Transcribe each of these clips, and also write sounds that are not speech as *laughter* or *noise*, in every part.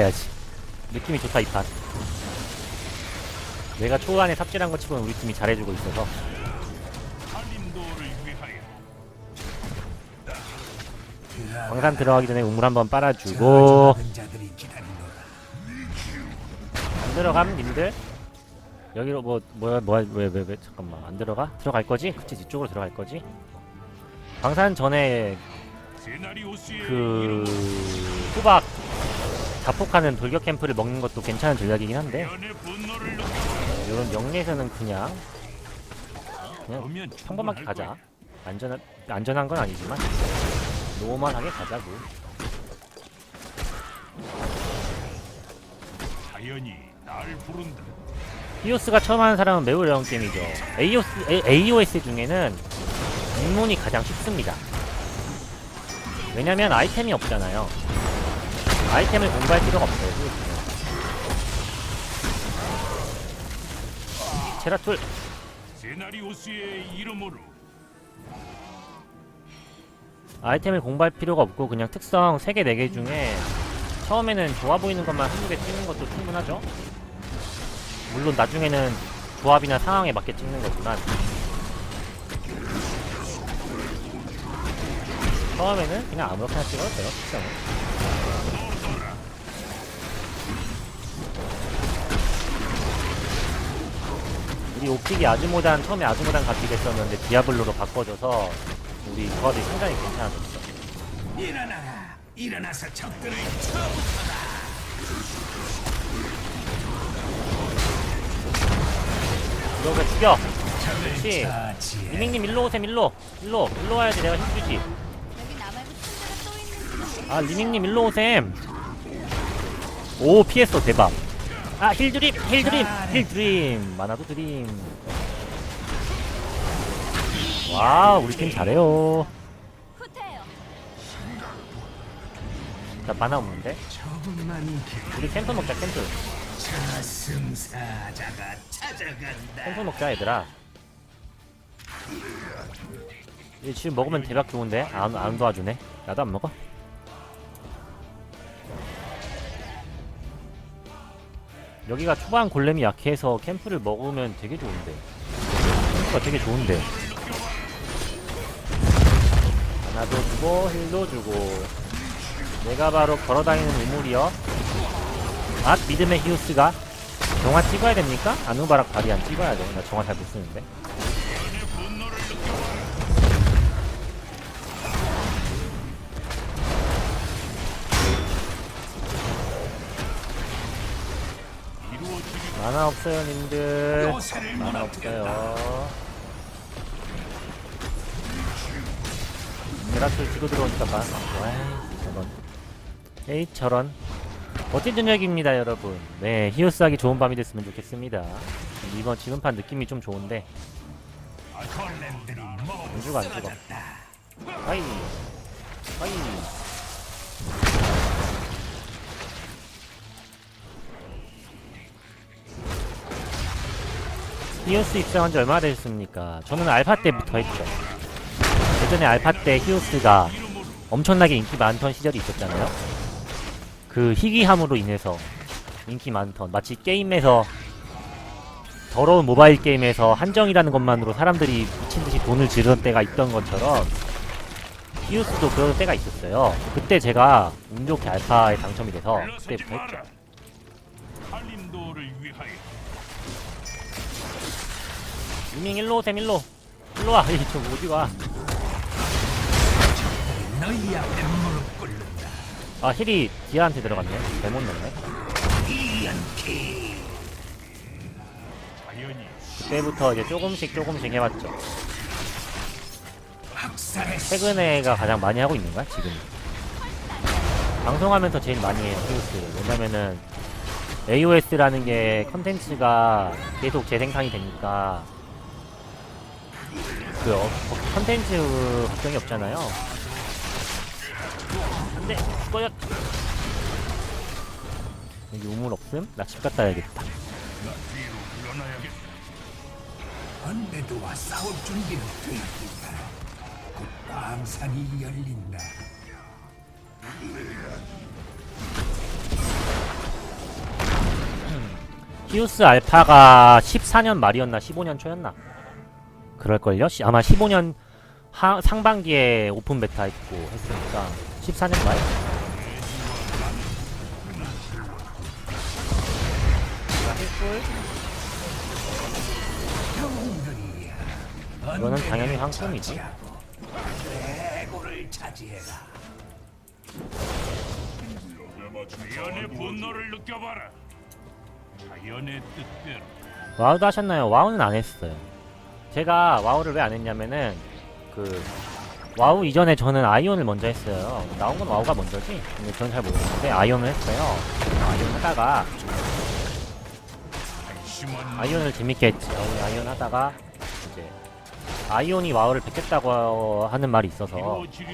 해야지. 느낌이 좋다 이 판. 내가 초반에 삽질한 것 치고는 우리 팀이 잘해주고 있어서 광산 들어가기 전에 우물 한번 빨아주고. 안 들어감 님들 여기로 뭐 뭐야 뭐야 왜 왜 왜 잠깐만 안 들어가 들어갈 거지 그치 뒤쪽으로 들어갈 거지 광산 전에 그 후박 자폭하는 돌격 캠프를 먹는 것도 괜찮은 전략이긴 한데. 이런 영리에서는 그냥 그냥 평범하게 충분할 가자. 안전한 안전한 건 아니지만. 노멀하게 가자고. 자연이 날 부른다. 히오스가 처음 하는 사람은 매우 어려운 게임이죠. AOS, AOS 중에는 입문이 가장 쉽습니다. 왜냐면 아이템이 없잖아요 아이템을 공부할 필요가 없어요. 제라툴 세나리오스의 이름으로. 아이템을 공부할 필요가 없고 그냥 특성 3개 4개 중에 처음에는 좋아 보이는 것만 한두 개 찍는 것도 충분하죠. 물론 나중에는 조합이나 상황에 맞게 찍는 거지만. 처음에는 그냥 아무렇게나 찍어도 돼요 특성은 우리 옵틱이 아즈모단 처음에 아즈모단 같이 됐었는데 디아블로로 바꿔줘서 우리 조합이 상당히 괜찮아졌어 일어나라. 일어나서 적들을 이거 죽여. 그렇지. 리밍님 일로 오셈 일로. 일로 일로 와야지 내가 힘주지. 아 리밍님 일로 오셈. 오 피했어 대박 아 힐드림 힐드림 힐드림. 만화도 드림. 와 우리 팀 잘해요. 나 만화 없는데. 우리 캠프 먹자 캠프. 캠프 먹자 얘들아. 얘 지금 먹으면 대박 좋은데? 안, 안 도와주네? 나도 안 먹어 여기가 초반 골렘이 약해서 캠프를 먹으면 되게 좋은데 캠프가 되게 좋은데 하나도 주고 힐도 주고 내가 바로 걸어다니는 우물이여 아 믿음의 히우스가 정화 찍어야 됩니까? 아누바락 바리안 찍어야 돼. 나 정화 잘 못 쓰는데. 만화 없어요, 님들. 만화. 없어요. 베라툴 뒤로 들어오니까 봐. 와이, 저런. 에이, 저런. 멋진 저녁입니다, 여러분. 네, 히오스 하기 좋은 밤이 됐으면 좋겠습니다. 이번 지금 판 느낌이 좀 좋은데. 모두 안 죽어, 안 죽어. 하이. 하이. 히오스 입장한 지 얼마나 되셨습니까? 저는 알파 때부터 했죠. 예전에 알파 때 히오스가 엄청나게 인기 많던 시절이 있었잖아요. 그 희귀함으로 인해서 인기 많던 마치 게임에서 더러운 모바일 게임에서 한정이라는 것만으로 사람들이 미친듯이 돈을 지르던 때가 있던 것처럼 히우스도 그런 때가 있었어요. 그때 제가 운 좋게 알파에 당첨이 돼서 그때부터 했죠. 유밍 일로 오셈 일로 일로 와. *laughs* 이저 어디 가? 너희 앞에 무릎 꿇는다. 아 힐이 디아한테 들어갔네. 잘못 넣네. 그때부터 이제 조금씩 조금씩. 학살의 최근에가 가장 많이 하고 있는 거야 지금. 방송하면서 제일 많이 해요 히우스. 왜냐면은 AOS라는 게 컨텐츠가 계속 재생산이 되니까 그 어, 컨텐츠 걱정이 없잖아요. 안돼 꺼야. 여기 우물 없음? 나 집 갔다 와야겠다. 언데드와 싸울 준비는 되었다. 곧 광산이 열린다. 히우스 알파가 14년 말이었나 15년 초였나 그럴걸요? 시- 아마 15년 하, 상반기에 오픈 베타 있고 했으니까 14년 말? 이거는 당연히 황금이지. 와우도 하셨나요? 와우는 안 했어요. 제가 와우를 왜 안 했냐면은 그 와우 이전에 저는 아이온을 먼저 했어요. 나온 건 와우가 먼저지. 근데 저는 잘 모르겠는데 아이온을 했어요. 아이온 하다가 아이온을 재밌게 했죠. 아이온 하다가 이제 아이온이 와우를 뺏겼다고 하는 말이 있어서.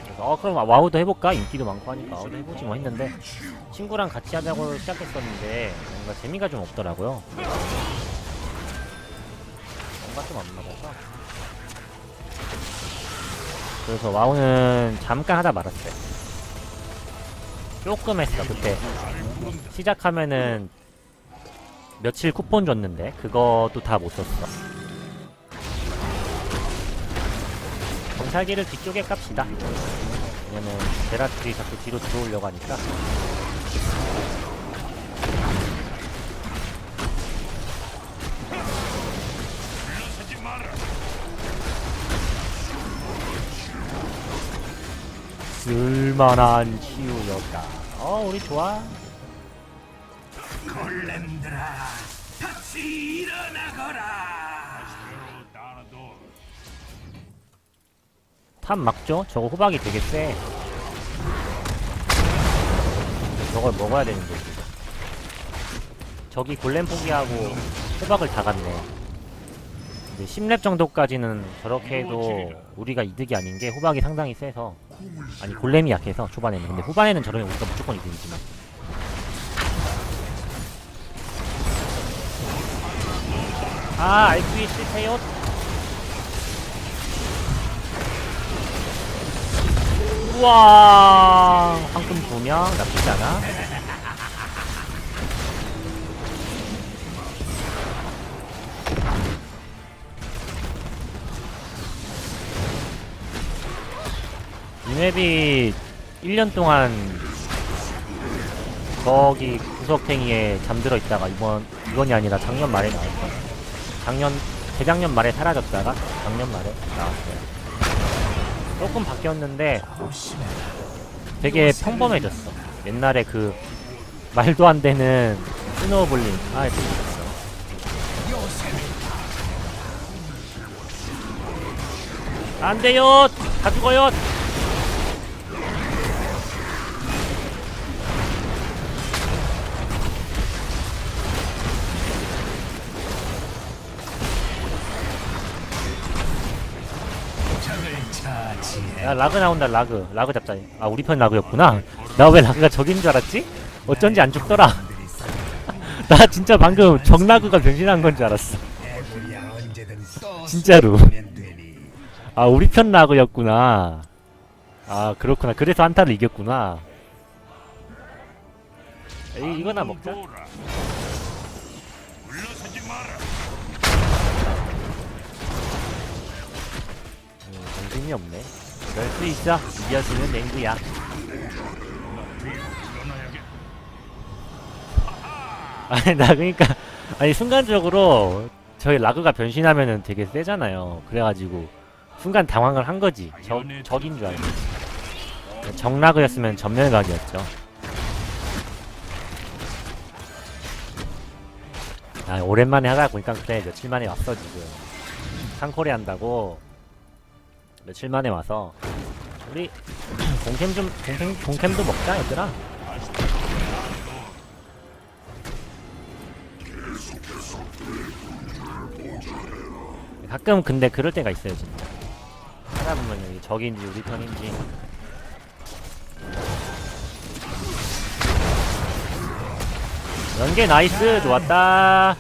그래서 어 그럼 와우도 해볼까? 인기도 많고 하니까 와우도 해보지 뭐 했는데 친구랑 같이 하자고 시작했었는데 뭔가 재미가 좀 없더라고요. 뭔가 좀안 맞아서 그래서 와우는 잠깐 하다 말았어요. 조금 했어 그때 시작하면은 며칠 쿠폰 줬는데 그것도 다 못 썼어. 경찰기를 뒤쪽에 깝시다. 왜냐면 베라트리 자꾸 뒤로 들어오려고 하니까 쓸만한 치유였다. 어 우리 좋아. 골렘들아, 다시 일어나거라. 탑 막죠? 저거 호박이 되게 세. 저걸 먹어야 되는 거지. 저기 골렘 포기하고 호박을 다 갔네. 근데 10렙 정도까지는 저렇게 해도 우리가 이득이 아닌 게 호박이 상당히 세서 아니 골렘이 약해서 초반에는. 근데 후반에는 저러면 우리가 무조건 이득이지만. 아 RP 실패요. 우와 황금 두명 나쁘지 않아 맵이 1년 동안 거기 구석탱이에 잠들어 있다가 이번 이번이 아니라 작년 말에 나왔어. 작년 재작년 말에 사라졌다가 작년 말에 나왔어요. 조금 바뀌었는데 되게 평범해졌어. 옛날에 그 말도 안 되는 스노우볼링 아 재밌었어. 안 돼요. 다 죽어요. 야 라그 나온다 라그. 라그 잡자. 아 우리 편 라그였구나. 나 왜 라그가 적인 줄 알았지? 어쩐지 안 죽더라. *laughs* 나 진짜 방금 정라그가 변신한 건 줄 알았어. 진짜로. 아 우리 편 라그였구나. 아 그렇구나. 그래서 한타를 이겼구나. 이, 이거나 먹자. 마라. 음, 정신이 없네 그럴 수 있어 이겨주는 냉구야. 아니 나 그니까 아니 순간적으로 저희 라그가 변신하면은 되게 세잖아요. 그래가지고 순간 당황을 한 거지. 적, 적인 줄 알고. 정라그였으면 전멸각이었죠. 아 오랜만에 하다 보니까 그래 며칠 만에 왔어 지금. 상코레 한다고 며칠 만에 와서 우리 *clears throat* 공캠 좀 공캠, 공캠도 먹자 얘들아. 가끔 근데 그럴 때가 있어요 진짜. 하다 보면 여기 적인지 우리 편인지. 연계 나이스 좋았다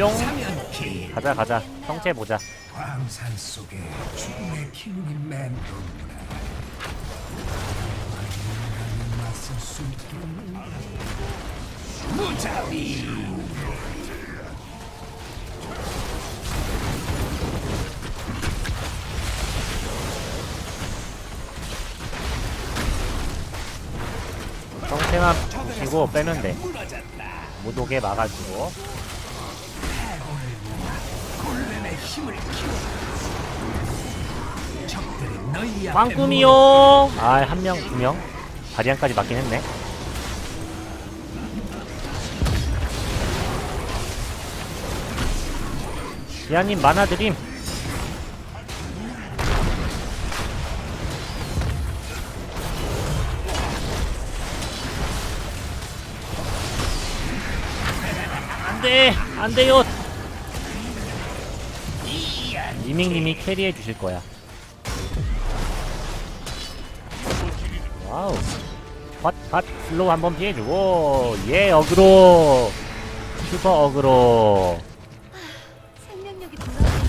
뿅 가자 가자 성체 보자 광산 속에 죽음의 기운이 있겠는가? 무자비! 성태만 부시고 빼면 돼. 못 오게 막아주고. 힘을 키워. 적들이 너희 앞에 빵꾸미요! 아, 한 명, 두 명. 바리안까지 맞긴 했네. 지아님 만화 드림. 안 돼! 안 돼요! 리밍님이 캐리해 주실 거야. 와우. 팟, 팟, 슬로우 한번 피해주고, 예, 어그로. 슈퍼 어그로.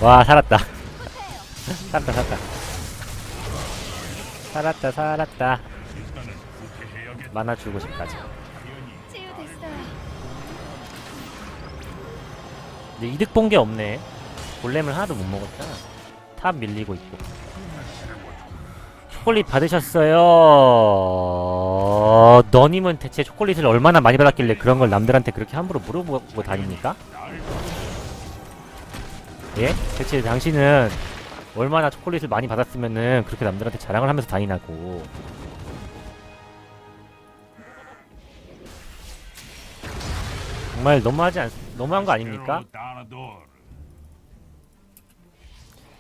와, 살았다. 살았다, 살았다. 살았다, 살았다. 만화 주고. 치유됐어요. 근데 이득 본 게 없네. 골렘을 하나도 못 먹었잖아. 탑 밀리고 있고. 초콜릿 받으셨어요. 너님은 대체 초콜릿을 얼마나 많이 받았길래 그런 걸 남들한테 그렇게 함부로 물어보고 다닙니까? 예? 대체 당신은 얼마나 초콜릿을 많이 받았으면은 그렇게 남들한테 자랑을 하면서 다니냐고. 정말 너무하지 않, 너무한 거 아닙니까?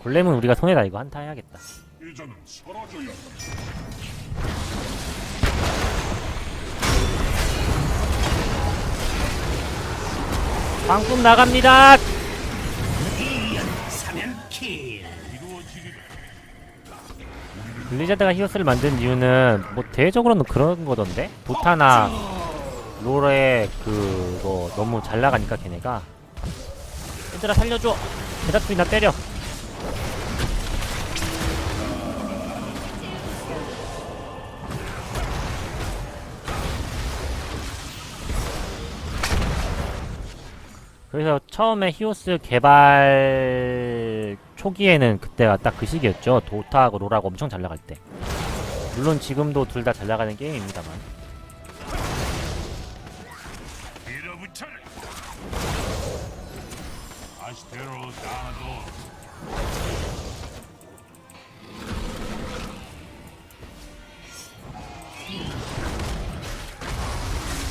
골렘은 우리가 손해다 이거 한타 해야겠다. 이제는 사라져야. 방금 나갑니다. 블리자드가 히오스를 만든 이유는 뭐 대외적으로는 그런 거던데 도타나 롤에 그거 너무 잘 나가니까 걔네가 얘들아 살려줘 제다투이나 때려 그래서 처음에 히오스 개발 초기에는 그때가 딱 그 시기였죠. 도타하고 롤하고 엄청 잘 나갈 때. 물론 지금도 둘 다 잘 나가는 게임입니다만.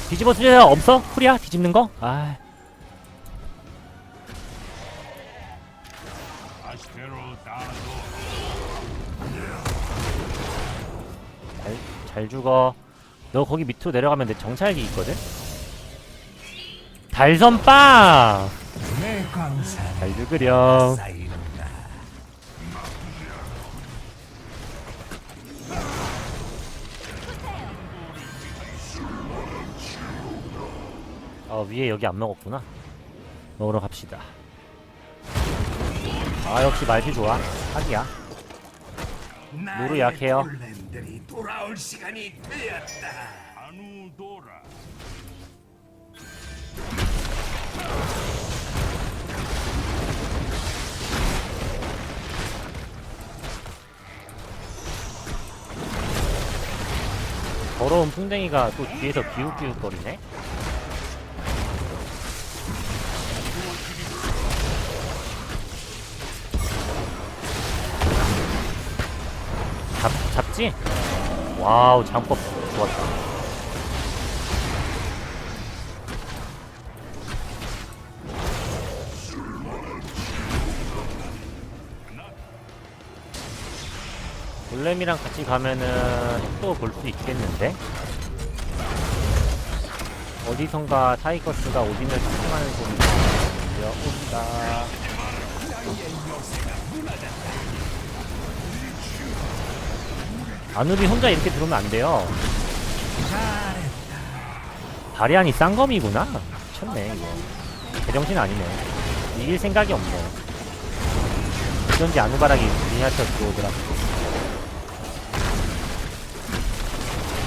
뒤집어 쓰려 없어? 쿨이야? 뒤집는 거? 아, 잘, 잘 죽어. 너 거기 밑으로 내려가면 내 정찰기 있거든? 달선빵! 내 광산 잘 죽으렴. 어, 위에 여기 안 먹었구나. 먹으러 갑시다. 아, 역시 말피 좋아. 하기야. 노루 약해요. 골렘들이 돌아올 시간이 되었다. 아누도라. 더러운 풍뎅이가 또 뒤에서 기웃기웃거리네? 잡, 잡지? 와우, 장법 좋았다. 골렘이랑 같이 가면은 또 볼 수 있겠는데? 어디선가 타이거스가 오딘을 탑승하는 소리 들려온다. 아누비 혼자 이렇게 들어오면 안 돼요. 바리안이 쌍검이구나. 미쳤네 이거. 제정신 아니네. 이길 생각이 없네. 어쩐지 아누바락이 미니아처 들어오더라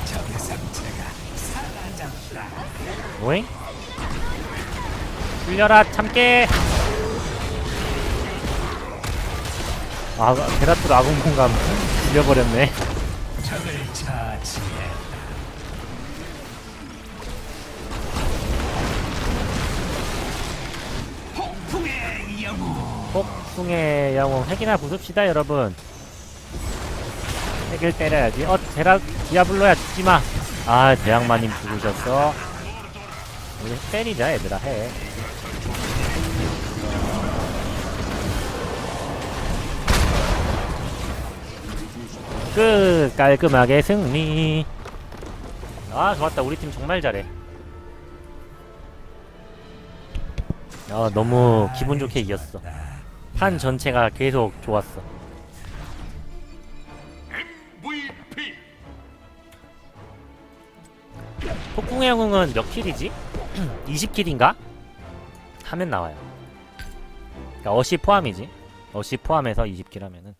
적의 상체가 사라졌다. 오잉? 풀려라 참깨 아 베라트로 아군 공감 *laughs* 죽여버렸네 적을 처치했다. 폭풍의 영웅. 폭풍의 영웅. 핵이나 부숩시다 여러분. 핵을 때려야지. 어 베라 디아블로야 죽지마. 아 대양마님 죽으셨어. 우리 핵 때리자 얘들아 핵 끝 깔끔하게 승리. 아 좋았다. 우리 팀 정말 잘해. 아 너무 기분 좋게 이겼어. 판 전체가 계속 좋았어. 폭풍의 영웅은 몇 킬이지? *clears throat* 20킬인가? 하면 나와요. 그러니까 어시 포함이지. 어시 포함해서 20킬 하면은